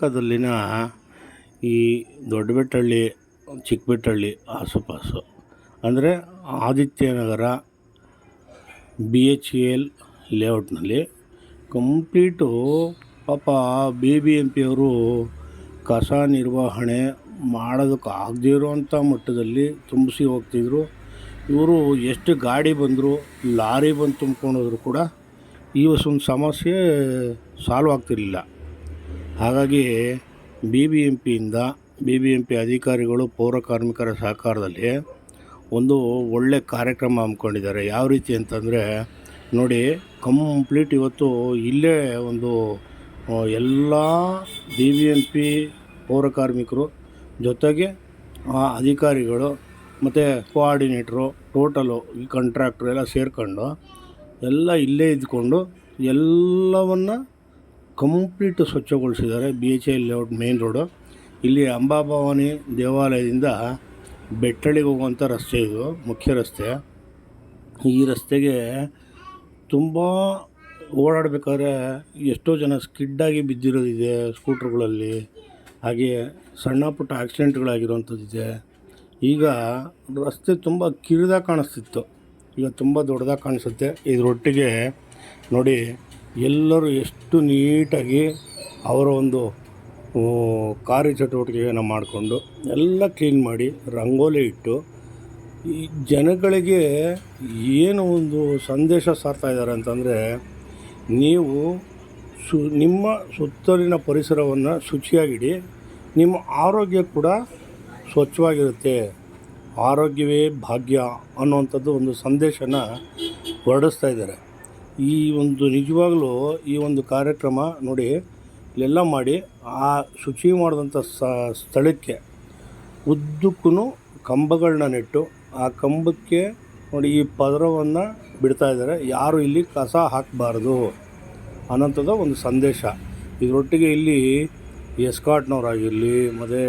ಯಲಹಂಕದಲ್ಲಿನ ಈ ದೊಡ್ಡಬೆಟ್ಟಳ್ಳಿ, ಚಿಕ್ಕಬೆಟ್ಟಳ್ಳಿ ಆಸುಪಾಸು. ಅಂದರೆ ಆದಿತ್ಯನಗರ ಬಿ ಎಚ್ ಎಲ್ ಲೇಔಟ್ನಲ್ಲಿ ಕಂಪ್ಲೀಟು ಪಾಪ ಬಿ ಬಿ ಎಂ ಪಿಯವರು ಕಸ ನಿರ್ವಹಣೆ ಮಾಡೋದಕ್ಕೆ ಆಗದೇ ಇರೋವಂಥ ಮಟ್ಟದಲ್ಲಿ ತುಂಬಿಸಿ ಹೋಗ್ತಿದ್ರು. ಇವರು ಎಷ್ಟು ಗಾಡಿ ಬಂದರು, ಲಾರಿ ಬಂದು ತುಂಬ್ಕೊಂಡೋದ್ರು ಕೂಡ ಈ ಒಂದು ಸಮಸ್ಯೆ ಸಾಲ್ವ್ ಆಗ್ತಿರಲಿಲ್ಲ. ಹಾಗಾಗಿ ಬಿ ಬಿ ಎಂ ಪಿಯಿಂದ ಬಿ ಬಿ ಎಂ ಪಿ ಅಧಿಕಾರಿಗಳು ಪೌರ ಕಾರ್ಮಿಕರ ಸಹಕಾರದಲ್ಲಿ ಒಂದು ಒಳ್ಳೆ ಕಾರ್ಯಕ್ರಮ ಹಮ್ಮಿಕೊಂಡಿದ್ದಾರೆ. ಯಾವ ರೀತಿ ಅಂತಂದರೆ ನೋಡಿ ಕಂಪ್ಲೀಟ್ ಇವತ್ತು ಇಲ್ಲೇ ಒಂದು ಎಲ್ಲ ಬಿ ಬಿ ಎಂ ಪಿ ಪೌರ ಕಾರ್ಮಿಕರು ಜೊತೆಗೆ ಅಧಿಕಾರಿಗಳು ಮತ್ತು ಕೋಆರ್ಡಿನೇಟ್ರು ಟೋಟಲು ಈ ಕಾಂಟ್ರಾಕ್ಟ್ರು ಎಲ್ಲ ಸೇರಿಕೊಂಡು ಎಲ್ಲ ಇಲ್ಲೇ ಇದ್ಕೊಂಡು ಎಲ್ಲವನ್ನು complete ಸ್ವಚ್ಛಗೊಳಿಸಿದ್ದಾರೆ. B H L layout main road ಇಲ್ಲಿ ಅಂಬಾಭವಾನಿ ದೇವಾಲಯದಿಂದ ಬೆಟ್ಟಳಿಗೆ ಹೋಗುವಂಥ ರಸ್ತೆ ಇದು, ಮುಖ್ಯ ರಸ್ತೆ. ಈ ರಸ್ತೆಗೆ ತುಂಬ ಓಡಾಡಬೇಕಾದ್ರೆ ಎಷ್ಟೋ ಜನ ಸ್ಕಿಡ್ಡಾಗಿ ಬಿದ್ದಿರೋದಿದೆ ಸ್ಕೂಟ್ರ್ಗಳಲ್ಲಿ. ಹಾಗೆ ಸಣ್ಣ ಪುಟ್ಟ ಆಕ್ಸಿಡೆಂಟ್ಗಳಾಗಿರುವಂಥದ್ದಿದೆ. ಈಗ ರಸ್ತೆ ತುಂಬ ಕಿರಿದಾಗ ಕಾಣಿಸ್ತಿತ್ತು. ಈಗ ತುಂಬ ದೊಡ್ಡದಾಗಿ ಕಾಣಿಸುತ್ತೆ. ಇದರೊಟ್ಟಿಗೆ ನೋಡಿ ಎಲ್ಲರೂ ಎಷ್ಟು ನೀಟಾಗಿ ಅವರ ಒಂದು ಕಾರ್ಯಚಟುವಟಿಕೆಯನ್ನು ಮಾಡಿಕೊಂಡು ಎಲ್ಲ ಕ್ಲೀನ್ ಮಾಡಿ ರಂಗೋಲಿ ಇಟ್ಟು, ಈ ಜನಗಳಿಗೆ ಏನು ಒಂದು ಸಂದೇಶ ಸಾರ್ತಾ ಇದ್ದಾರೆ ಅಂತಂದರೆ, ನೀವು ಸು, ನಿಮ್ಮ ಸುತ್ತಲಿನ ಪರಿಸರವನ್ನು ಶುಚಿಯಾಗಿಡಿ, ನಿಮ್ಮ ಆರೋಗ್ಯ ಕೂಡ ಸ್ವಚ್ಛವಾಗಿರುತ್ತೆ. ಆರೋಗ್ಯವೇ ಭಾಗ್ಯ ಅನ್ನುವಂಥದ್ದು ಒಂದು ಸಂದೇಶನ ಹೊರಡಿಸ್ತಾ ಇದ್ದಾರೆ. ಈ ಒಂದು ನಿಜವಾಗಲೂ ಈ ಒಂದು ಕಾರ್ಯಕ್ರಮ ನೋಡಿ, ಇಲ್ಲೆಲ್ಲ ಮಾಡಿ, ಆ ಶುಚಿ ಮಾಡಿದಂಥ ಸ್ಥಳಕ್ಕೆ ಉದ್ದಕ್ಕೂ ಕಂಬಗಳನ್ನ ನೆಟ್ಟು, ಆ ಕಂಬಕ್ಕೆ ನೋಡಿ ಈ ಪದರವನ್ನು ಬಿಡ್ತಾ ಇದ್ದಾರೆ. ಯಾರು ಇಲ್ಲಿ ಕಸ ಹಾಕಬಾರ್ದು ಅನ್ನೋಂಥದ್ದು ಒಂದು ಸಂದೇಶ. ಇದರೊಟ್ಟಿಗೆ ಇಲ್ಲಿ ಎಸ್ಕಾಟ್ನವರಾಗಿರಲಿ, ಮತ್ತು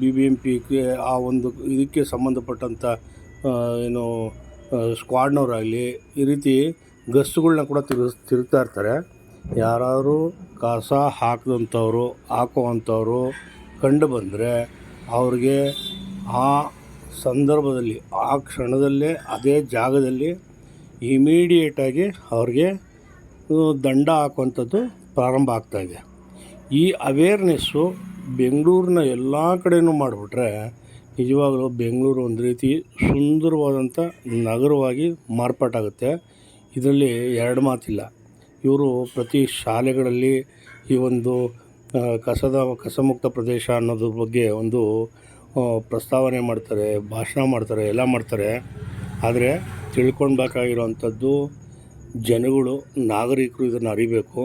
ಬಿ ಬಿ ಎಂ ಪಿಗೆ ಆ ಒಂದು ಇದಕ್ಕೆ ಸಂಬಂಧಪಟ್ಟಂಥ ಏನು ಸ್ಕ್ವಾಡ್ನವರಾಗಲಿ, ಈ ರೀತಿ ಗಸ್ಸುಗಳ್ನ ಕೂಡ ತಿರುಗಿಸ್, ತಿರುಗ್ತಾ ಇರ್ತಾರೆ. ಯಾರಾದರೂ ಕಸ ಹಾಕಿದಂಥವ್ರು, ಹಾಕುವಂಥವ್ರು ಕಂಡು ಬಂದರೆ ಅವ್ರಿಗೆ ಆ ಸಂದರ್ಭದಲ್ಲಿ, ಆ ಕ್ಷಣದಲ್ಲೇ ಅದೇ ಜಾಗದಲ್ಲಿ ಇಮಿಡಿಯೇಟಾಗಿ ಅವ್ರಿಗೆ ದಂಡ ಹಾಕುವಂಥದ್ದು ಪ್ರಾರಂಭ ಆಗ್ತಾಯಿದೆ ಈ ಅವೇರ್ನೆಸ್ಸು ಬೆಂಗಳೂರಿನ ಎಲ್ಲ ಕಡೆಯೂ ಮಾಡಿಬಿಟ್ರೆ ನಿಜವಾಗಲೂ ಬೆಂಗಳೂರು ಒಂದು ರೀತಿ ಸುಂದರವಾದಂಥ ನಗರವಾಗಿ ಮಾರ್ಪಾಟಾಗುತ್ತೆ. ಇದರಲ್ಲಿ ಎರಡು ಮಾತಿಲ್ಲ. ಇವರು ಪ್ರತಿ ಶಾಲೆಗಳಲ್ಲಿ ಈ ಒಂದು ಕಸದ, ಕಸಮುಕ್ತ ಪ್ರದೇಶ ಅನ್ನೋದ್ರ ಬಗ್ಗೆ ಒಂದು ಪ್ರಸ್ತಾವನೆ ಮಾಡ್ತಾರೆ, ಭಾಷಣ ಮಾಡ್ತಾರೆ, ಎಲ್ಲ ಮಾಡ್ತಾರೆ. ಆದರೆ ತಿಳ್ಕೊಳ್ಬೇಕಾಗಿರೋವಂಥದ್ದು ಜನಗಳು, ನಾಗರಿಕರು ಇದನ್ನು ಅರಿಬೇಕು.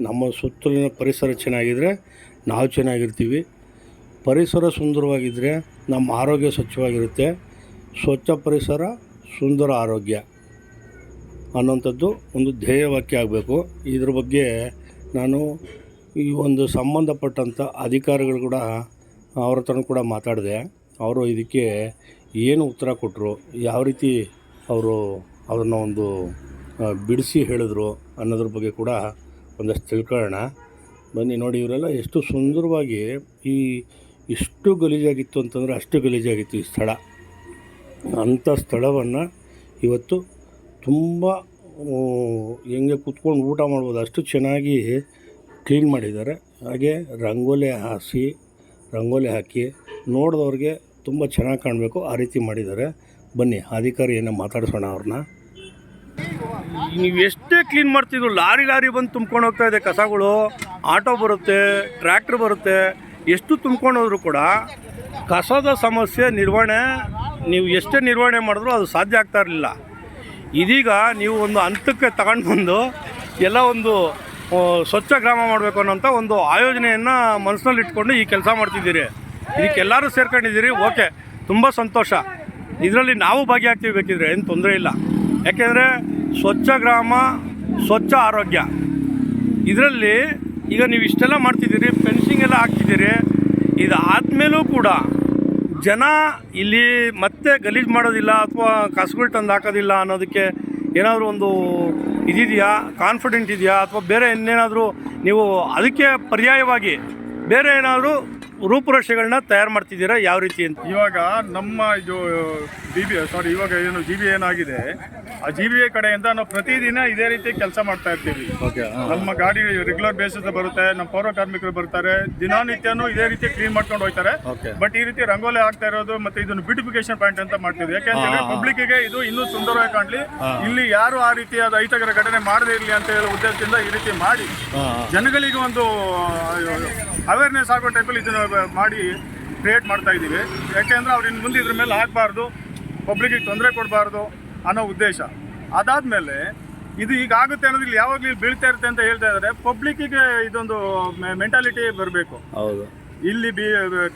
ನಮ್ಮ ಸುತ್ತಲಿನ ಪರಿಸರ ಚೆನ್ನಾಗಿದ್ದರೆ ನಾವು ಚೆನ್ನಾಗಿರ್ತೀವಿ. ಪರಿಸರ ಸುಂದರವಾಗಿದ್ದರೆ ನಮ್ಮ ಆರೋಗ್ಯ ಸ್ವಚ್ಛವಾಗಿರುತ್ತೆ. ಸ್ವಚ್ಛ ಪರಿಸರ, ಸುಂದರ ಆರೋಗ್ಯ. ಅನ್ನೋಂಥದ್ದು ಒಂದು ಧ್ಯೇಯವಾಕ್ಯ ಆಗಬೇಕು. ಇದ್ರ ಬಗ್ಗೆ ನಾನು ಈ ಒಂದು ಸಂಬಂಧಪಟ್ಟಂಥ ಅಧಿಕಾರಿಗಳು ಕೂಡ ಅವ್ರ ಹತ್ರ ಕೂಡ ಮಾತಾಡಿದೆ. ಅವರು ಇದಕ್ಕೆ ಏನು ಉತ್ತರ ಕೊಟ್ಟರು ಯಾವ ರೀತಿ ಅವರು ಅದನ್ನು ಒಂದು ಬಿಡಿಸಿ ಹೇಳಿದ್ರು ಅನ್ನೋದ್ರ ಬಗ್ಗೆ ಕೂಡ ಒಂದಷ್ಟು ತಿಳ್ಕೊಳ್ಳೋಣ. ಬನ್ನಿ ನೋಡಿ ಇವರೆಲ್ಲ ಎಷ್ಟು ಸುಂದರವಾಗಿ ಈ ಇಷ್ಟು ಗಲೀಜಾಗಿತ್ತು ಅಂತಂದರೆ ಅಷ್ಟು ಗಲೀಜಾಗಿತ್ತು ಈ ಸ್ಥಳ. ಅಂಥ ಸ್ಥಳವನ್ನು ಇವತ್ತು ತುಂಬ ಹೆಂಗೆ ಕೂತ್ಕೊಂಡು ಊಟ ಮಾಡ್ಬೋದು ಅಷ್ಟು ಚೆನ್ನಾಗಿ ಕ್ಲೀನ್ ಮಾಡಿದ್ದಾರೆ. ಹಾಗೆ ರಂಗೋಲಿ ಹಾಸಿ, ರಂಗೋಲಿ ಹಾಕಿ ನೋಡಿದವ್ರಿಗೆ ತುಂಬ ಚೆನ್ನಾಗಿ ಕಾಣಬೇಕು, ಆ ರೀತಿ ಮಾಡಿದ್ದಾರೆ. ಬನ್ನಿ ಅಧಿಕಾರಿ ಏನೋ ಮಾತಾಡಿಸೋಣ ಅವ್ರನ್ನ. ನೀವು ಎಷ್ಟೇ ಕ್ಲೀನ್ ಮಾಡ್ತಿದ್ರು, ಲಾರಿ ಲಾರಿ ಬಂದು ತುಂಬ್ಕೊಂಡು ಹೋಗ್ತಾ ಇದೆ ಕಸಗಳು. ಆಟೋ ಬರುತ್ತೆ, ಟ್ರ್ಯಾಕ್ಟ್ರ್ ಬರುತ್ತೆ, ಎಷ್ಟು ತುಂಬ್ಕೊಂಡು ಹೋದ್ರು ಕೂಡ ಕಸದ ಸಮಸ್ಯೆ, ನಿರ್ವಹಣೆ, ನೀವು ಎಷ್ಟೇ ನಿರ್ವಹಣೆ ಮಾಡಿದ್ರು ಅದು ಸಾಧ್ಯ ಆಗ್ತಾ ಇರಲಿಲ್ಲ. ಇದೀಗ ನೀವು ಒಂದು ಹಂತಕ್ಕೆ ತಗೊಂಡು ಬಂದು ಎಲ್ಲ ಒಂದು ಸ್ವಚ್ಛ ಗ್ರಾಮ ಮಾಡಬೇಕು ಅನ್ನೋಂಥ ಒಂದು ಆಯೋಜನೆಯನ್ನು ಮನಸ್ಸಿನಲ್ಲಿ ಇಟ್ಕೊಂಡು ಈ ಕೆಲಸ ಮಾಡ್ತಿದ್ದೀರಿ. ಇದಕ್ಕೆಲ್ಲರೂ ಸೇರ್ಕೊಂಡಿದ್ದೀರಿ, ಓಕೆ. ತುಂಬ ಸಂತೋಷ. ಇದರಲ್ಲಿ ನಾವು ಭಾಗಿಯಾಗ್ತೀವಿ ಬೇಕಿದ್ರೆ, ಏನು ತೊಂದರೆ ಇಲ್ಲ. ಯಾಕೆಂದರೆ ಸ್ವಚ್ಛ ಗ್ರಾಮ, ಸ್ವಚ್ಛ ಆರೋಗ್ಯ. ಇದರಲ್ಲಿ ಈಗ ನೀವು ಇಷ್ಟೆಲ್ಲ ಮಾಡ್ತಿದ್ದೀರಿ, ಫೆನ್ಸಿಂಗ್ ಎಲ್ಲ ಹಾಕ್ತಿದ್ದೀರಿ. ಇದು ಆದಮೇಲೂ ಕೂಡ ಜನ ಇಲ್ಲಿ ಮತ್ತೆ ಗಲೀಜು ಮಾಡೋದಿಲ್ಲ ಅಥವಾ ಕಸಗಳು ತಂದು ಹಾಕೋದಿಲ್ಲ ಅನ್ನೋದಕ್ಕೆ ಏನಾದರೂ ಒಂದು ಇದಿದೆಯಾ? ಕಾನ್ಫಿಡೆಂಟ್ ಇದೆಯಾ? ಅಥವಾ ಬೇರೆ ಇನ್ನೇನಾದರೂ ನೀವು ಅದಕ್ಕೆ ಪರ್ಯಾಯವಾಗಿ ಬೇರೆ ಏನಾದರೂ ರೂಪುರೇಷೆಗಳನ್ನ ತಯಾರು ಮಾಡ್ತಿದ್ದೀರಾ? ಯಾವ ರೀತಿ ಅಂತ? ಇವಾಗ ನಮ್ಮ ಇದು ಬಿ ಬಿ ಸಾರಿ ಇವಾಗ ಏನು ಜಿ ಬಿ ಏನಾಗಿದೆ ಆ ಜಿ ಬಿ ಎ ಕಡೆಯಿಂದ ನಾವು ಪ್ರತಿದಿನ ಇದೇ ರೀತಿ ಕೆಲಸ ಮಾಡ್ತಾ ಇರ್ತೀವಿ. ಓಕೆ ನಮ್ಮ ಗಾಡಿ ರೆಗ್ಯುಲರ್ ಬೇಸಿಸ್ ಬರುತ್ತೆ ನಮ್ಮ ಪೌರ ಕಾರ್ಮಿಕರು ಬರ್ತಾರೆ ದಿನನಿತ್ಯನೂ ಇದೇ ರೀತಿ ಕ್ಲೀನ್ ಮಾಡ್ಕೊಂಡು ಹೋಗ್ತಾರೆ. ಓಕೆ ಬಟ್ ಈ ರೀತಿ ರಂಗೋಲಿ ಆಗ್ತಾ ಇರೋದು ಮತ್ತೆ ಇದನ್ನು ಬ್ಯೂಟಿಫಿಕೇಶನ್ ಪಾಯಿಂಟ್ ಅಂತ ಮಾಡ್ತೀವಿ ಯಾಕೆಂದ್ರೆ ಪಬ್ಲಿಕ್ಗೆ ಇದು ಇನ್ನೂ ಸುಂದರವಾಗಿ ಕಾಣಲಿ. ಇಲ್ಲಿ ಯಾರು ಆ ರೀತಿಯಾದ ಅಹಿತಕರ ಘಟನೆ ಮಾಡದೇ ಇರಲಿ ಅಂತ ಹೇಳೋ ಉದ್ದೇಶದಿಂದ ಈ ರೀತಿ ಮಾಡಿ. ಜನಗಳಿಗೆ ಒಂದು ಅವೇರ್ನೆಸ್ ಆಗೋ ಟೈಪಲ್ಲಿ ಇದನ್ನ ಮಾಡಿ ಕ್ರಿಯೇಟ್ ಮಾಡ್ತಾ ಇದ್ದೀವಿ. ಯಾಕೆಂದ್ರೆ ಅವ್ರು ಇನ್ನು ಮುಂದೆ ಇದ್ರ ಮೇಲೆ ಹಾಕಬಾರ್ದು. ಪಬ್ಲಿಕ್ಗೆ ತೊಂದರೆ ಕೊಡಬಾರ್ದು. ಅನ್ನೋ ಉದ್ದೇಶ. ಅದಾದಮೇಲೆ ಇದು ಈಗ ಆಗುತ್ತೆ ಅನ್ನೋದು ಇಲ್ಲಿ ಯಾವಾಗಲೂ ಇಲ್ಲಿ ಬೀಳ್ತಾ ಇರುತ್ತೆ ಅಂತ ಹೇಳ್ತಾ ಇದ್ದಾರೆ. ಪಬ್ಲಿಕ್ಕಿಗೆ ಇದೊಂದು ಮೆಂಟಾಲಿಟಿ ಬರಬೇಕು. ಹೌದು. ಇಲ್ಲಿ ಬಿ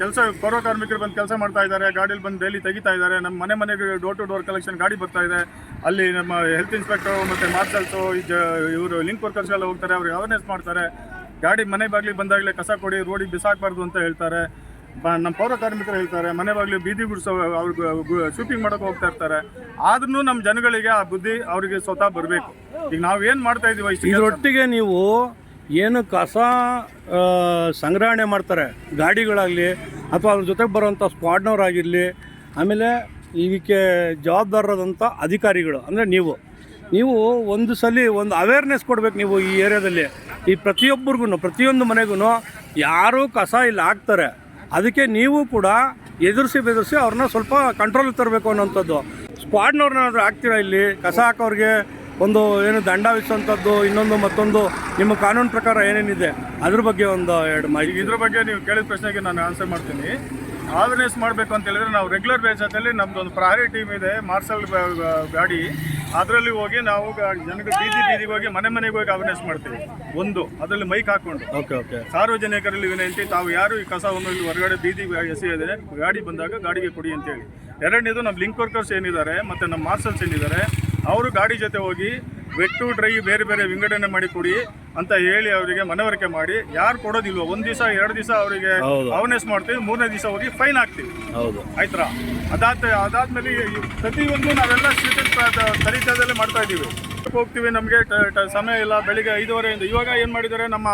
ಕೆಲಸ ಪೌರ ಕಾರ್ಮಿಕರು ಬಂದು ಕೆಲಸ ಮಾಡ್ತಾ ಇದ್ದಾರೆ. ಗಾಡಿಯಲ್ಲಿ ಬಂದು ಡೈಲಿ ತೆಗಿತಾ ಇದ್ದಾರೆ. ನಮ್ಮ ಮನೆ ಮನೆಗೆ ಡೋರ್ ಟು ಡೋರ್ ಕಲೆಕ್ಷನ್ ಗಾಡಿ ಬರ್ತಾ ಇದೆ. ಅಲ್ಲಿ ನಮ್ಮ ಹೆಲ್ತ್ ಇನ್ಸ್ಪೆಕ್ಟರ್ ಮತ್ತು ಮಾರ್ಷಲ್ಸು ಇವರು ಲಿಂಕ್ ವರ್ಕರ್ಸ್ ಎಲ್ಲ ಹೋಗ್ತಾರೆ. ಅವ್ರಿಗೆ ಅವೇರ್ನೆಸ್ ಮಾಡ್ತಾರೆ. ಗಾಡಿ ಮನೆ ಬಾಗಿಲಿಗೆ ಬಂದಾಗಲೇ ಕಸ ಕೊಡಿ ರೋಡಿಗೆ ಬಿಸಾಕಬಾರ್ದು ಅಂತ ಹೇಳ್ತಾರೆ. ನಮ್ಮ ಪೌರ ಕಾರ್ಮಿಕರು ಹೇಳ್ತಾರೆ, ಮನೆ ಬಾಗಿಲು ಬೀದಿ ಗುಡಿಸೋ ಅವ್ರಿಗೆ ಶೂಟಿಂಗ್ ಮಾಡೋಕೆ ಹೋಗ್ತಾ ಇರ್ತಾರೆ. ಆದ್ರೂ ನಮ್ಮ ಜನಗಳಿಗೆ ಆ ಬುದ್ಧಿ ಅವರಿಗೆ ಸ್ವತಃ ಬರಬೇಕು. ಈಗ ನಾವು ಏನು ಮಾಡ್ತಾ ಇದೀವಿ ಇದರೊಟ್ಟಿಗೆ ನೀವು ಏನು ಕಸ ಸಂಗ್ರಹಣೆ ಮಾಡ್ತಾರೆ, ಗಾಡಿಗಳಾಗಲಿ ಅಥವಾ ಅದ್ರ ಜೊತೆಗೆ ಬರೋವಂಥ ಸ್ಕ್ವಾಡ್ನವರಾಗಿರಲಿ, ಆಮೇಲೆ ಇದಕ್ಕೆ ಜವಾಬ್ದಾರರಾದಂಥ ಅಧಿಕಾರಿಗಳು, ಅಂದರೆ ನೀವು. ನೀವು ಒಂದು ಸಲ ಒಂದು ಅವೇರ್ನೆಸ್ ಕೊಡ್ಬೇಕು ನೀವು ಈ ಏರಿಯಾದಲ್ಲಿ. ಈ ಪ್ರತಿಯೊಬ್ಬರಿಗೂ ಪ್ರತಿಯೊಂದು ಮನೆಗೂ ಯಾರೂ ಕಸ ಇಲ್ಲಿ, ಹಾಕ್ತಾರೆ. ಅದಕ್ಕೆ ನೀವು ಕೂಡ ಎದುರಿಸಿ ಬೆದರಿಸಿ ಅವ್ರನ್ನ ಸ್ವಲ್ಪ ಕಂಟ್ರೋಲ್ ತರಬೇಕು ಅನ್ನೋಂಥದ್ದು ಸ್ಕ್ವಾಡ್ನವ್ರನ್ನಾದ್ರೂ ಹಾಕ್ತೀರಾ ಇಲ್ಲಿ? ಕಸ ಹಾಕೋರಿಗೆ ಒಂದು ಏನು ದಂಡ ವಿಸುವಂಥದ್ದು ಇನ್ನೊಂದು ಮತ್ತೊಂದು ನಿಮ್ಮ ಕಾನೂನು ಪ್ರಕಾರ ಏನೇನಿದೆ? ಅದ್ರ ಬಗ್ಗೆ ಒಂದು ಎರಡು ಮಾಹಿತಿ. ಇದ್ರ ಬಗ್ಗೆ ನೀವು ಕೇಳಿದ ಪ್ರಶ್ನೆಗೆ ನಾನು ಆನ್ಸರ್ ಮಾಡ್ತೀನಿ. ಆರ್ಗನೈಸ್ ಮಾಡಬೇಕು ಅಂತ ಹೇಳಿದ್ರೆ ನಾವು ರೆಗ್ಯುಲರ್ ಬೇಸಲ್ಲಿ ನಮ್ದು ಒಂದು ಪ್ರಹಾರಿ ಟೀಮ್ ಇದೆ ಮಾರ್ಷಲ್ ಗಾಡಿ ಅದರಲ್ಲಿ ಹೋಗಿ ನಾವು ಜನಕ್ಕೆ ಬೀದಿ ಬೀದಿಗೆ ಹೋಗಿ ಮನೆ ಮನೆಗೆ ಹೋಗಿ ಅವೇರ್ನೆಸ್ ಮಾಡ್ತೀವಿ. ಒಂದು ಅದರಲ್ಲಿ ಮೈಕ್ ಹಾಕೊಂಡು ಓಕೆ ಓಕೆ. ಸಾರ್ವಜನಿಕರಲ್ಲಿ ವಿನಂತಿ ತಾವು ಯಾರು ಈ ಕಸವನ್ನು ಇಲ್ಲಿ ಹೊರಗಡೆ ಬೀದಿ ಎಸೆಯದೆ ಗಾಡಿ ಬಂದಾಗ ಗಾಡಿಗೆ ಕೊಡಿ ಅಂತೇಳಿ. ಎರಡನೇದು ನಮ್ಮ ಲಿಂಕ್ ವರ್ಕರ್ಸ್ ಏನಿದ್ದಾರೆ ಮತ್ತು ನಮ್ಮ ಮಾರ್ಷಲ್ಸ್ ಏನಿದ್ದಾರೆ ಅವರು ಗಾಡಿ ಜೊತೆ ಹೋಗಿ ವೆಟ್ ಟು ಡ್ರೈ ಬೇರೆ ಬೇರೆ ವಿಂಗಡಣೆ ಮಾಡಿ ಕೊಡಿ ಅಂತ ಹೇಳಿ ಅವರಿಗೆ ಮನವರಿಕೆ ಮಾಡಿ. ಯಾರು ಕೊಡೋದಿಲ್ವ ಒಂದ್ ದಿವಸ ಎರಡು ದಿವಸ ಅವರಿಗೆ. ಅವೇರ್ನೆಸ್ ಮಾಡ್ತೀವಿ ಮೂರನೇ ದಿವಸ ಹೋಗಿ ಫೈನ್ ಹಾಕ್ತೀವಿ. ಹೌದು. ಆಯ್ತಾ ಅದಾದ ಅದಾದ್ಮೇಲೆ ಈ ಪ್ರತಿಯೊಂದು ನಾವೆಲ್ಲ ತರೀತದಲ್ಲೇ ಮಾಡ್ತಾ ಇದ್ದೀವಿ. ಹೋಗ್ತೀವಿ ನಮಗೆ ಸಮಯ ಇಲ್ಲ. ಬೆಳಿಗ್ಗೆ ಐದುವರೆಯಿಂದ ಇವಾಗ ಏನು ಮಾಡಿದ್ದಾರೆ ನಮ್ಮ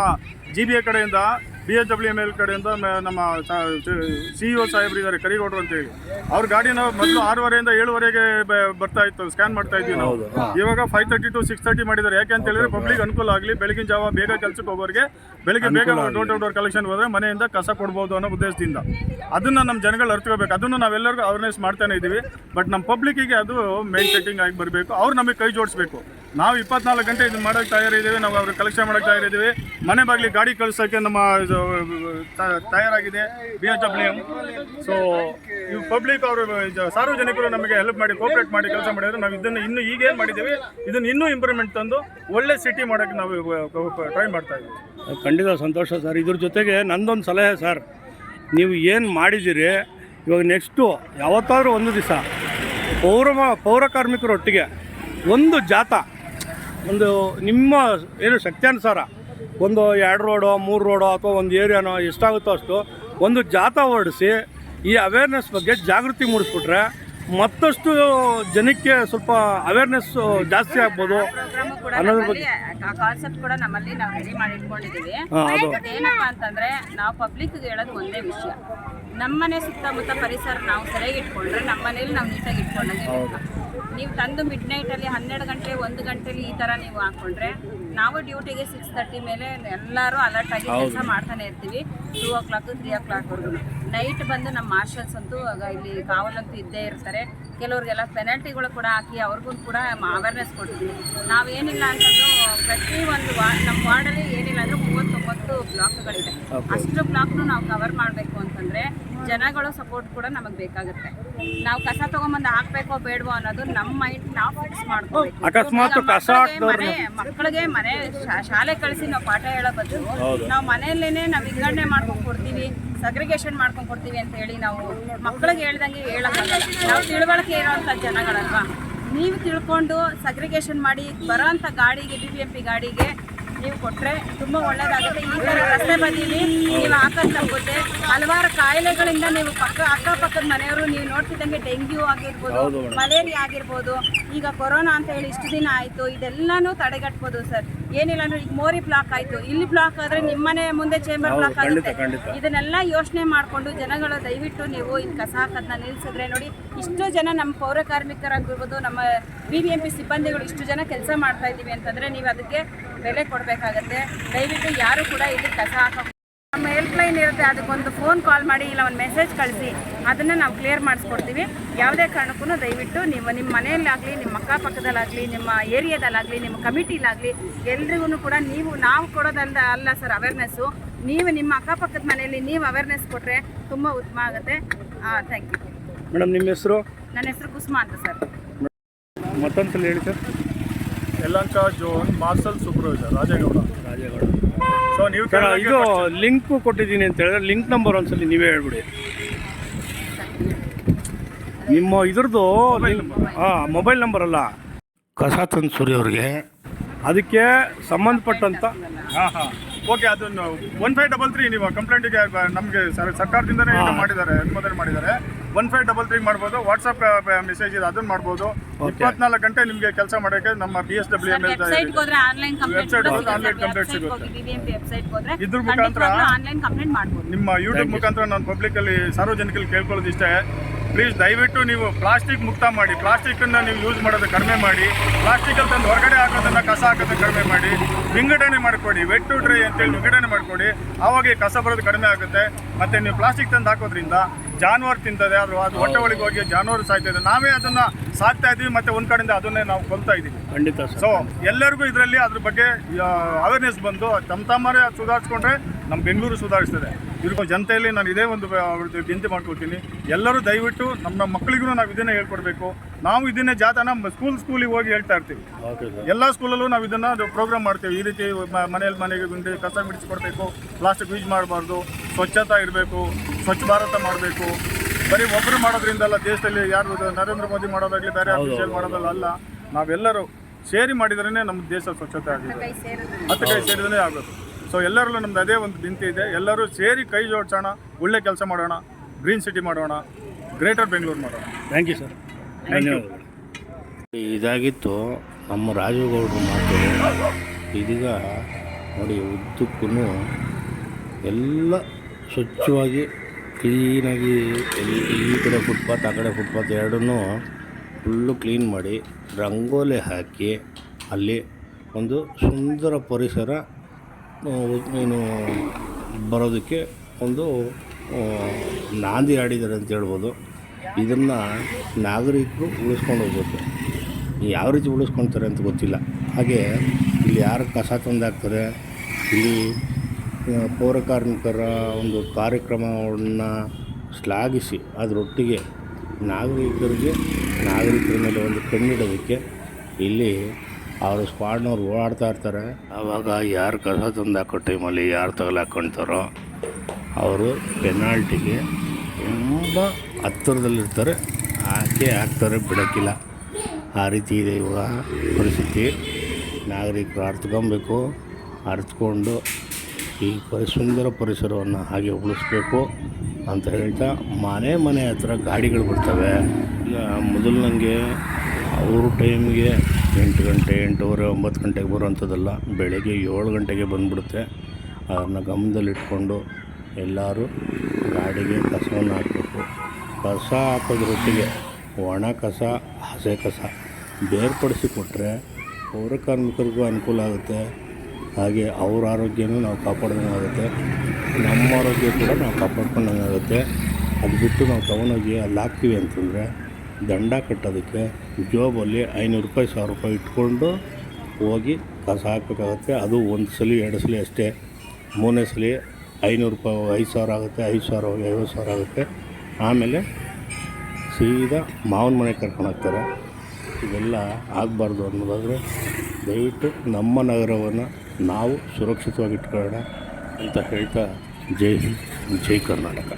ಜಿ ಬಿ ಎ ಕಡೆಯಿಂದ B H W M L ಕಡೆಯಿಂದ ನಮ್ಮ ಸಿ ಇ ಒ ಸಾಹೇಬ್ರು ಇದ್ದಾರೆ ಕರಿಗೌಡರು ಅಂತೇಳಿ ಅವ್ರ ಗಾಡಿನ ಮೊದಲು ಆರೂವರೆಯಿಂದ ಏಳುವರೆಗೆ ಬರ್ತಾ ಇತ್ತು ಸ್ಕ್ಯಾನ್ ಮಾಡ್ತಾ ಇದ್ವಿ ನಾವು. ಇವಾಗ five thirty to six thirty ಮಾಡಿದ್ದಾರೆ. ಯಾಕೆ ಅಂತ ಹೇಳಿದ್ರೆ ಪಬ್ಲಿಕ್ ಅನುಕೂಲ ಆಗಲಿ ಬೆಳಗಿನ ಜಾವ ಬೇಗ ಕೆಲಸಕ್ಕೆ ಹೋಗೋರಿಗೆ ಬೆಳಗ್ಗೆ ಬೇಗ ಡೋರ್ ಟು ಡೋರ್ ಕಲೆಕ್ಷನ್ ಹೋದ್ರೆ ಮನೆಯಿಂದ ಕಸ ಕೊಡ್ಬೋದು ಅನ್ನೋ ಉದ್ದೇಶದಿಂದ. ಅದನ್ನ ನಮ್ಮ ಜನಗಳು ಅರ್ಥಕೋಬೇಕು. ಅದನ್ನು ನಾವೆಲ್ಲರಿಗೂ ಅವೇರ್ನೆಸ್ ಮಾಡ್ತಾನೆ ಇದ್ದೀವಿ ಬಟ್ ನಮ್ಮ ಪಬ್ಲಿಕ್ಕಿಗೆ ಅದು ಮೇನ್ ಸೆಟ್ಟಿಂಗ್ ಆಗಿ ಬರಬೇಕು. ಅವ್ರು ನಮಗೆ ಕೈ ಜೋಡಿಸ್ಬೇಕು. ನಾವು ಇಪ್ಪತ್ನಾಲ್ಕು ಗಂಟೆ ಇದನ್ನ ಮಾಡೋಕ್ಕೆ ತಯಾರಿದ್ದೀವಿ ನಾವು ಅವ್ರಿಗೆ ಕಲೆಕ್ಷನ್ ಮಾಡೋಕ್ಕೆ ತಯಾರಿದ್ದೀವಿ ಮನೆ ಬಾಗಿಲಿ ಗಾಡಿ ಕಳಿಸೋಕ್ಕೆ ನಮ್ಮ ತಯಾರಾಗಿದೆ ಬಿ ಎಚ್ ಡಬ್ಲ್ಯೂ ಸೊ ಇವು ಪಬ್ಲಿಕ್ ಅವರು ಸಾರ್ವಜನಿಕರು ನಮಗೆ ಹೆಲ್ಪ್ ಮಾಡಿ ಕೋಪರೇಟ್ ಮಾಡಿ ಕೆಲಸ ಮಾಡಿದ್ರು. ನಾವು ಇದನ್ನು ಇನ್ನೂ ಈಗೇನು ಮಾಡಿದ್ದೀವಿ, ಇದನ್ನು ಇನ್ನೂ ಇಂಪ್ರೂವ್ಮೆಂಟ್ ತಂದು ಒಳ್ಳೆ ಸಿಟಿ ಮಾಡೋಕ್ಕೆ ನಾವು ಟ್ರೈ ಮಾಡ್ತಾ ಇದ್ದೀವಿ. ಖಂಡಿತ ಸಂತೋಷ ಸರ್. ಇದ್ರ ಜೊತೆಗೆ ನಂದೊಂದು ಸಲಹೆ ಸರ್. ನೀವು ಏನು ಮಾಡಿದ್ದೀರಿ, ಇವಾಗ ನೆಕ್ಸ್ಟು ಯಾವತ್ತಾದರೂ ಒಂದು ದಿವಸ ಪೌರ ಪೌರ ಕಾರ್ಮಿಕರೊಟ್ಟಿಗೆ ಒಂದು ಜಾಥಾ ಒಂದು ನಿಮ್ಮ ಏನು ಶಕ್ತ್ಯಾನುಸಾರ ಒಂದು ಎರಡು ರೋಡೋ ಮೂರು ರೋಡೋ ಅಥವಾ ಒಂದು ಏರಿಯಾನೋ ಎಷ್ಟಾಗುತ್ತೋ ಅಷ್ಟು ಒಂದು ಜಾಥಾ ಹೊರಡಿಸಿ ಈ ಅವೇರ್ನೆಸ್ ಬಗ್ಗೆ ಜಾಗೃತಿ ಮೂಡಿಸ್ಬಿಟ್ರೆ ಮತ್ತಷ್ಟು ಜನಕ್ಕೆ ಸ್ವಲ್ಪ ಅವೇರ್ನೆಸ್ ಜಾಸ್ತಿ ಆಗ್ಬೋದು ಅನ್ನೋದ್ರ ಬಗ್ಗೆ ಕಾನ್ಸೆಪ್ಟ್ ಕೂಡ ನಮ್ಮಲ್ಲಿ ನಾವು ರೆಡಿ ಮಾಡಿ ಇಟ್ಕೊಂಡಿದ್ದೀವಿ ಏನಪ್ಪಾ ಅಂತಂದ್ರೆ ನಾವು ಪಬ್ಲಿಕ್ ಹೇಳೋದು ಒಂದೇ ವಿಷಯ. ನಮ್ಮನೆ ಸುತ್ತಮುತ್ತ ಪರಿಸರ ನಾವು ಸರಿಯಾಗಿ ಇಟ್ಕೊಂಡ್ರೆ ನಮ್ಮ ಮನೇಲಿ ನಾವು ನೀಟಾಗಿ ಇಟ್ಕೊಂಡಂಗೆ ನೀವು ತಂದು ಮಿಡ್ ನೈಟಲ್ಲಿ ಹನ್ನೆರಡು ಗಂಟೆ ಒಂದು ಗಂಟೆಲಿ ಈ ಥರ ನೀವು ಹಾಕೊಂಡ್ರೆ ನಾವು ಡ್ಯೂಟಿಗೆ ಸಿಕ್ಸ್ ತರ್ಟಿ ಮೇಲೆ ಎಲ್ಲರೂ ಅಲರ್ಟ್ ಆಗಿ ಕೆಲಸ ಮಾಡ್ತಾನೆ ಇರ್ತೀವಿ. ಟೂ ಓ ಕ್ಲಾಕ್ ತ್ರೀ ಓ ಕ್ಲಾಕ್ವರೆಗೂ ನೈಟ್ ಬಂದು ನಮ್ಮ ಮಾರ್ಷಲ್ಸ್ ಅಂತೂ ಇಲ್ಲಿ ಕಾವಲಂತೂ ಇದ್ದೇ ಇರ್ತಾರೆ. ಕೆಲವ್ರಿಗೆಲ್ಲ ಪೆನಾಲ್ಟಿಗಳು ಕೂಡ ಹಾಕಿ ಅವ್ರಿಗೂ ಕೂಡ ಅವೇರ್ನೆಸ್ ಕೊಡ್ತೀವಿ ನಾವೇನಿಲ್ಲ ಅಂತಂದು ಪ್ರತಿ ಒಂದು ವಾರ್ಡ್ ನಮ್ಮ ವಾರ್ಡಲ್ಲಿ ಏನಿಲ್ಲ ಅಂದ್ರೆ ಮೂವತ್ತೊಂಬತ್ತು ಬ್ಲಾಕ್ಗಳಿದೆ. ಅಷ್ಟು ಬ್ಲಾಕ್ನು ನಾವು ಕವರ್ ಮಾಡಬೇಕು ಅಂತಂದ್ರೆ ಜನಗಳ ಸಪೋರ್ಟ್ ಕೂಡ ನಮಗೆ ಬೇಕಾಗುತ್ತೆ. ನಾವು ಕಸ ತಗೊಂಬಂದು ಹಾಕ್ಬೇಕೋ ಬೇಡವೋ ಅನ್ನೋದು ನಮ್ಮ ಮೈಂಡ್ ನಾವು ಫಿಕ್ಸ್ ಮಾಡ್ಕೋಬೇಕು. ಅಕಸ್ಮಾತ್ ಕಸ ಮಕ್ಕಳಿಗೆ ಮನೆ ಮಕ್ಕಳಿಗೆ ಮನೆ ಶಾಲೆ ಕಳಿಸಿ ನಾವು ಪಾಠ ಹೇಳೋ ಬದಲು ನಾವು ಮನೆಯಲ್ಲೇನೆ ನಾವು ವಿಂಗಡಣೆ ಮಾಡ್ಕೊಂಡು ಕೊಡ್ತೀವಿ ಸಗ್ರಿಗೇಷನ್ ಮಾಡ್ಕೊಂಡು ಕೊಡ್ತೀವಿ ಅಂತ ಹೇಳಿ ನಾವು ಮಕ್ಕಳಿಗೆ ಹೇಳ್ದಂಗೆ ಹೇಳಕ್ಕಾಗಲ್ಲ. ನಾವು ತಿಳುವಳಿಕೆ ಇರೋವಂಥ ಜನಗಳಲ್ವಾ? ನೀವು ತಿಳ್ಕೊಂಡು ಸಗ್ರಿಗೇಷನ್ ಮಾಡಿ ಬರೋಂಥ ಗಾಡಿಗೆ ಬಿ ಬಿ ಎಂ ಪಿ ಗಾಡಿಗೆ ನೀವು ಕೊಟ್ರೆ ತುಂಬಾ ಒಳ್ಳೇದಾಗುತ್ತೆ. ಈ ತರ ರಸ್ತೆ ಬದಿಲಿ ನೀವು ಹಾಕೋದು ತಪ್ಪುತ್ತೆ ಹಲವಾರು ಕಾಯಿಲೆಗಳಿಂದ ನೀವು ಪಕ್ಕ ಅಕ್ಕಪಕ್ಕದ ಮನೆಯವರು ನೀವು ನೋಡ್ತಿದ್ದಂಗೆ ಡೆಂಗ್ಯೂ ಆಗಿರ್ಬೋದು ಮಲೇರಿಯಾ ಆಗಿರ್ಬೋದು ಈಗ ಕೊರೋನಾ ಅಂತ ಹೇಳಿ ಇಷ್ಟು ದಿನ ಆಯಿತು ಇದೆಲ್ಲಾನು ತಡೆಗಟ್ಬೋದು ಸರ್. ಏನಿಲ್ಲ ಅಂದ್ರೆ ಈಗ ಮೋರಿ ಬ್ಲಾಕ್ ಆಯ್ತು. ಇಲ್ಲಿ ಬ್ಲಾಕ್ ಆದ್ರೆ ನಿಮ್ಮನೆ ಮುಂದೆ ಚೇಂಬರ್ ಬ್ಲಾಕ್ ಆಗುತ್ತೆ. ಇದನ್ನೆಲ್ಲ ಯೋಚನೆ ಮಾಡಿಕೊಂಡು ಜನಗಳು ದಯವಿಟ್ಟು ನೀವು ಇಲ್ಲಿ ಕಸ ಹಾಕೋದನ್ನ ನಿಲ್ಸಿದ್ರೆ ನೋಡಿ ಇಷ್ಟು ಜನ ನಮ್ಮ ಪೌರ ಕಾರ್ಮಿಕರಾಗಿರ್ಬೋದು ನಮ್ಮ ಬಿ ಬಿ ಎಂ ಪಿ ಸಿಬ್ಬಂದಿಗಳು ಇಷ್ಟು ಜನ ಕೆಲಸ ಮಾಡ್ತಾ ಇದ್ದೀವಿ ಅಂತಂದ್ರೆ ನೀವು ಅದಕ್ಕೆ ಬೆಲೆ ಕೊಡಬೇಕಾಗತ್ತೆ. ದಯವಿಟ್ಟು ಯಾರು ಕೂಡ ಇಲ್ಲಿ ಕಸ ಹಾಕೋ ನಮ್ಮ ಹೆಲ್ಪ್ ಲೈನ್ ಇರುತ್ತೆ. ಅದಕ್ಕೊಂದು ಫೋನ್ ಕಾಲ್ ಮಾಡಿ ಇಲ್ಲ ಒಂದು ಮೆಸೇಜ್ ಕಳಿಸಿ. ಅದನ್ನು ನಾವು ಕ್ಲಿಯರ್ ಮಾಡಿಸ್ಕೊಡ್ತೀವಿ. ಯಾವುದೇ ಕಾರಣಕ್ಕೂ ದಯವಿಟ್ಟು ನೀವು ನಿಮ್ಮ ಮನೆಯಲ್ಲಾಗಲಿ ನಿಮ್ಮ ಅಕ್ಕಪಕ್ಕದಲ್ಲಾಗಲಿ ನಿಮ್ಮ ಏರಿಯಾದಲ್ಲಾಗಲಿ ನಿಮ್ಮ ಕಮಿಟಿಲಾಗಲಿ ಎಲ್ರಿಗೂ ಕೂಡ ನೀವು ನಾವು ಕೊಡೋದಲ್ಲ ಅಲ್ಲ ಸರ್ ಅವೇರ್ನೆಸ್ಸು ನೀವು ನಿಮ್ಮ ಅಕ್ಕಪಕ್ಕದ ಮನೆಯಲ್ಲಿ ನೀವು ಅವೇರ್ನೆಸ್ ಕೊಟ್ಟರೆ ತುಂಬ ಉತ್ತಮ ಆಗುತ್ತೆ. ಥ್ಯಾಂಕ್ ಯು ಮೇಡಮ್ ನಿಮ್ಮ ಹೆಸರು? ನನ್ನ ಹೆಸರು ಕುಸುಮಾ ಅಂತ ಸರ್ ಮತ್ತೊಂದು ಸಲ ಹೇಳಿ sir Yelahanka zone marshal supervisor Rajegowda. Rajegowda. So ನೀವು ಸರ್ ಇದು ಲಿಂಕ್ ಕೊಟ್ಟಿದ್ದೀನಿ ಅಂತ ಹೇಳಿದ್ರೆ ಲಿಂಕ್ ನಂಬರ್ ಒಂದ್ಸಲಿ ನೀವೇ ಹೇಳ್ಬಿಡಿ. ನಿಮ್ಮ ಇದ್ರದ್ದು ಹಾಂ ಮೊಬೈಲ್ ನಂಬರ್ ಅಲ್ಲ. ಕಸ ತಂದು ಅವ್ರಿಗೆ. ಅದಕ್ಕೆ ಸಂಬಂಧಪಟ್ಟಂತ ಹಾಂ ಹಾಂ. ಓಕೆ ಅದನ್ನು ಒನ್ ಫೈವ್ ಡಬಲ್ ತ್ರೀ ನೀವು ಕಂಪ್ಲೇಂಟಿಗೆ ನಮಗೆ ಸರ್ಕಾರದಿಂದನೇ ಇದು ಮಾಡಿದ್ದಾರೆ ಅನುಮೋದನೆ ಮಾಡಿದ್ದಾರೆ. ಒನ್ ಫೈವ್ ಡಬಲ್ ತ್ರೀ ಮಾಡ್ಬೋದು. ವಾಟ್ಸಪ್ ಮೆಸೇಜ್ ಇದೆ ಅದನ್ನ ಮಾಡ್ಬೋದು. ಇಪ್ಪತ್ನಾಲ್ಕು ಗಂಟೆ ನಿಮಗೆ ಕೆಲಸ ಮಾಡೋಕ್ಕೆ ನಮ್ಮ B S W M website online complaint ಸಿಗುತ್ತೆ. ಇದ್ರ ಮುಖಾಂತರ ಆನ್ಲೈನ್ ಕಂಪ್ಲೇಂಟ್ ಮಾಡ್ಬೋದು. ನಿಮ್ಮ ಯೂಟ್ಯೂಬ್ ಮುಖಾಂತರ ನಾನು ಪಬ್ಲಿಕ್ ಅಲ್ಲಿ ಸಾರ್ವಜನಿಕರಲ್ಲಿ ಕೇಳ್ಕೊಳ್ಳೋದು ಇಷ್ಟೇ ಪ್ಲೀಸ್ ದಯವಿಟ್ಟು ನೀವು ಪ್ಲಾಸ್ಟಿಕ್ ಮುಕ್ತ ಮಾಡಿ ಪ್ಲಾಸ್ಟಿಕ್ಕನ್ನು ನೀವು ಯೂಸ್ ಮಾಡೋದು ಕಡಿಮೆ ಮಾಡಿ ಪ್ಲಾಸ್ಟಿಕಲ್ಲಿ ತಂದು ಹೊರಗಡೆ ಹಾಕೋದನ್ನ ಕಸ ಹಾಕೋದನ್ನ ಕಡಿಮೆ ಮಾಡಿ ವಿಂಗಡಣೆ ಮಾಡ್ಕೊಡಿ ವೆಟ್ ಟು ಡ್ರೈ ಅಂತೇಳಿ ವಿಂಗಡಣೆ ಮಾಡಿಕೊಡಿ. ಆವಾಗ ಕಸ ಬರೋದು ಕಡಿಮೆ ಆಗುತ್ತೆ. ಮತ್ತೆ ನೀವು ಪ್ಲಾಸ್ಟಿಕ್ ತಂದು ಹಾಕೋದ್ರಿಂದ ಜಾನುವಾರು ತಿಂತದೆ ಅದು ಅದು ಹೊಟ್ಟೆ ಒಳಗೆ ಹೋಗಿ ಜಾನುವಾರು ಸಾಯ್ತದೆ ನಾವೇ ಅದನ್ನು ಸಾಕ್ತಾ ಇದ್ದೀವಿ ಮತ್ತು ಒಂದು ಕಡೆಯಿಂದ ಅದನ್ನೇ ನಾವು ಕೊಲ್ತಾ ಇದೀವಿ ಖಂಡಿತ ಸೊ ಎಲ್ಲರಿಗೂ ಇದರಲ್ಲಿ ಅದ್ರ ಬಗ್ಗೆ ಅವೇರ್ನೆಸ್ ಬಂದು ತಮ್ಮ ತಮ್ಮರೇ ಸುಧಾರಿಸ್ಕೊಂಡ್ರೆ ನಮ್ಮ ಬೆಂಗಳೂರು ಸುಧಾರಿಸ್ತದೆ. ಇದ್ರ ಜನತೆಯಲ್ಲಿ ನಾನು ಇದೇ ಒಂದು ವಿನಂತಿ ಮಾಡ್ಕೊಳ್ತೀನಿ. ಎಲ್ಲರೂ ದಯವಿಟ್ಟು ನಮ್ಮ ಮಕ್ಕಳಿಗೂ ನಾವು ಇದನ್ನೇ ಹೇಳ್ಕೊಡ್ಬೇಕು. ನಾವು ಇದನ್ನೇ ಜಾತನ ಸ್ಕೂಲ್ ಸ್ಕೂಲಿಗೆ ಹೋಗಿ ಹೇಳ್ತಾ ಇರ್ತೀವಿ. ಓಕೆ ಸರ್ ಎಲ್ಲ ಸ್ಕೂಲಲ್ಲೂ ನಾವು ಇದನ್ನು ಪ್ರೋಗ್ರಾಮ್ ಮಾಡ್ತೀವಿ. ಈ ರೀತಿ ಮನೆಯಲ್ಲಿ ಮನೆಗೆ ಗುಂಡಿ ಕಸ ಬಿಡಿಸ್ಕೊಡ್ಬೇಕು ಪ್ಲಾಸ್ಟಿಕ್ ಯೂಸ್ ಮಾಡಬಾರ್ದು ಸ್ವಚ್ಛತಾ ಇರಬೇಕು ಸ್ವಚ್ಛ ಭಾರತ ಮಾಡಬೇಕು. ಬರೀ ಒಬ್ಬರು ಮಾಡೋದ್ರಿಂದಲ್ಲ ದೇಶದಲ್ಲಿ ಯಾರು ನರೇಂದ್ರ ಮೋದಿ ಮಾಡೋದಾಗಲಿ ಬೇರೆ ಯಾರು ಮಾಡೋದಲ್ಲ ಅಲ್ಲ ನಾವೆಲ್ಲರೂ ಸೇರಿ ಮಾಡಿದ್ರೇ ನಮ್ಮ ದೇಶ ಸ್ವಚ್ಛತೆ ಆಗಿದೆ ಹತ್ತು ಕೈ ಸೇರಿದ್ರೆ. ಆಗೋದು ಸೊ ಎಲ್ಲರಲ್ಲೂ ನಮ್ದು ಅದೇ ಒಂದು ಬಿಂತಿ ಇದೆ. ಎಲ್ಲರೂ ಸೇರಿ ಕೈ ಜೋಡಿಸೋಣ ಒಳ್ಳೆ ಕೆಲಸ ಮಾಡೋಣ ಗ್ರೀನ್ ಸಿಟಿ ಮಾಡೋಣ ಗ್ರೇಟರ್ ಬೆಂಗಳೂರು ಮಾಡೋಣ. Thank you sir. ಧನ್ಯವಾದಗಳು. ಇದಾಗಿತ್ತು ನಮ್ಮ ರಾಜುಗೌಡರು ಮಾತು. ಇದೀಗ ನೋಡಿ ಉದ್ದಕ್ಕೂ ಎಲ್ಲ ಸ್ವಚ್ಛವಾಗಿ, ಕ್ಲೀನಾಗಿ ಈ ಕಡೆ ಫುಟ್ಪಾತ್ ಆ ಕಡೆ ಫುಟ್ಪಾತ್ ಎರಡನ್ನೂ ಫುಲ್ಲು ಕ್ಲೀನ್ ಮಾಡಿ ರಂಗೋಲಿ ಹಾಕಿ ಅಲ್ಲಿ ಒಂದು ಸುಂದರ ಪರಿಸರ ಏನು ಬರೋದಕ್ಕೆ ಒಂದು ನಾಂದಿ ಆಡಿದ್ದಾರೆ ಅಂತ ಹೇಳ್ಬೋದು. ಇದನ್ನು ನಾಗರಿಕರು ಉಳಿಸ್ಕೊಂಡು ಹೋಗ್ಬೇಕು. ಯಾವ ರೀತಿ ಉಳಿಸ್ಕೊಳ್ತಾರೆ ಅಂತ ಗೊತ್ತಿಲ್ಲ. ಹಾಗೆ ಇಲ್ಲಿ ಯಾರು ಕಸ ತಂದಾಕ್ತಾರೆ ಇಲ್ಲಿ ಪೌರ ಕಾರ್ಮಿಕರ ಒಂದು ಕಾರ್ಯಕ್ರಮವನ್ನು ಶ್ಲಾಘಿಸಿ, ಅದರೊಟ್ಟಿಗೆ ನಾಗರಿಕರಿಗೆ, ನಾಗರಿಕರ ಮೇಲೆ ಒಂದು ಕಣ್ಣಿಡೋದಕ್ಕೆ ಇಲ್ಲಿ ಅವರು ಸ್ಕ್ವಾಡ್ನವ್ರು ಓಡಾಡ್ತಾ ಇರ್ತಾರೆ. ಆವಾಗ ಯಾರು ಕಸ ತಂದು ಹಾಕೋ ಟೈಮಲ್ಲಿ ಯಾರು ತಗಲಾಕೊಂತಾರೋ ಅವರು ಪೆನಾಲ್ಟಿಗೆ ತುಂಬ ಹತ್ತಿರದಲ್ಲಿರ್ತಾರೆ. ಆಕೆ ಹಾಕ್ತಾರೆ ಬಿಡೋಕ್ಕಿಲ್ಲ. ಆ ರೀತಿ ಇದೆ ಇವಾಗ ಪರಿಸ್ಥಿತಿ. ನಾಗರಿಕರು ಅರ್ತ್ಕೊಬೇಕು ಅರ್ತ್ಕೊಂಡು ಈ ಪರಿ ಸುಂದರ ಪರಿಸರವನ್ನು ಹಾಗೆ ಉಳಿಸ್ಬೇಕು ಅಂತ ಹೇಳ್ತಾ ಮನೆ ಮನೆ ಹತ್ರ ಗಾಡಿಗಳು ಬರ್ತವೆ. ಈಗ ಮೊದಲು ನನಗೆ ಅವ್ರ ಟೈಮ್ಗೆ ಎಂಟು ಗಂಟೆ, ಎಂಟೂವರೆ, ಒಂಬತ್ತು ಗಂಟೆಗೆ ಬರುವಂಥದ್ದಲ್ಲ ಬೆಳಗ್ಗೆ ಏಳು ಗಂಟೆಗೆ ಬಂದುಬಿಡುತ್ತೆ. ಅದನ್ನು ಗಮನದಲ್ಲಿಟ್ಕೊಂಡು ಎಲ್ಲರೂ ಗಾಡಿಗೆ ಕಸವನ್ನು ಹಾಕಬೇಕು ಕಸ ಹಾಕೋದ್ರೊಟ್ಟಿಗೆ ಒಣ ಕಸ, ಹಸೆ ಕಸ ಬೇರ್ಪಡಿಸಿ ಕೊಟ್ಟರೆ ಪೌರ ಕಾರ್ಮಿಕರಿಗೂ ಅನುಕೂಲ ಆಗುತ್ತೆ. ಹಾಗೆ ಅವ್ರ ಆರೋಗ್ಯನೂ ನಾವು ಕಾಪಾಡ್ದಂಗೆ ಆಗುತ್ತೆ ನಮ್ಮ ಆರೋಗ್ಯ ಕೂಡ ನಾವು ಕಾಪಾಡ್ಕೊಂಡಂಗಾಗುತ್ತೆ. ಅದು ಬಿಟ್ಟು ನಾವು ತೊಗೊಂಡೋಗಿ ಅಲ್ಲಿ ಹಾಕ್ತೀವಿ ಅಂತಂದರೆ ದಂಡ ಕಟ್ಟೋದಕ್ಕೆ ಜೋಬಲ್ಲಿ ಐನೂರು ರೂಪಾಯಿ, ಸಾವಿರ ರೂಪಾಯಿ ಇಟ್ಕೊಂಡು ಹೋಗಿ ಕಸ ಹಾಕಬೇಕಾಗತ್ತೆ. ಅದು ಒಂದು ಸಲ, ಎರಡು ಸಲ ಅಷ್ಟೇ. ಮೂರನೇ ಸಲ ಐನೂರು ರೂಪಾಯಿ, ಐದು ಸಾವಿರ ಆಗುತ್ತೆ, ಐದು ಸಾವಿರ ಹೋಗಿ ಐವತ್ತು ಸಾವಿರ ಆಗುತ್ತೆ. ಆಮೇಲೆ ಸೀದಾ ಮಾವನ ಮನೆಗೆ ಕರ್ಕೊಂಡು ಹೋಗ್ತಾರೆ. ಇದೆಲ್ಲ ಆಗಬಾರ್ದು ಅನ್ನೋದಾದರೆ ದಯವಿಟ್ಟು ನಮ್ಮ ನಗರವನ್ನು ನಾವು ಸುರಕ್ಷಿತವಾಗಿ ಇಟ್ಕೊಳ್ಳೋಣ ಅಂತ ಹೇಳ್ತಾ ಜೈ ಹಿಂದ್, ಜೈ ಕರ್ನಾಟಕ.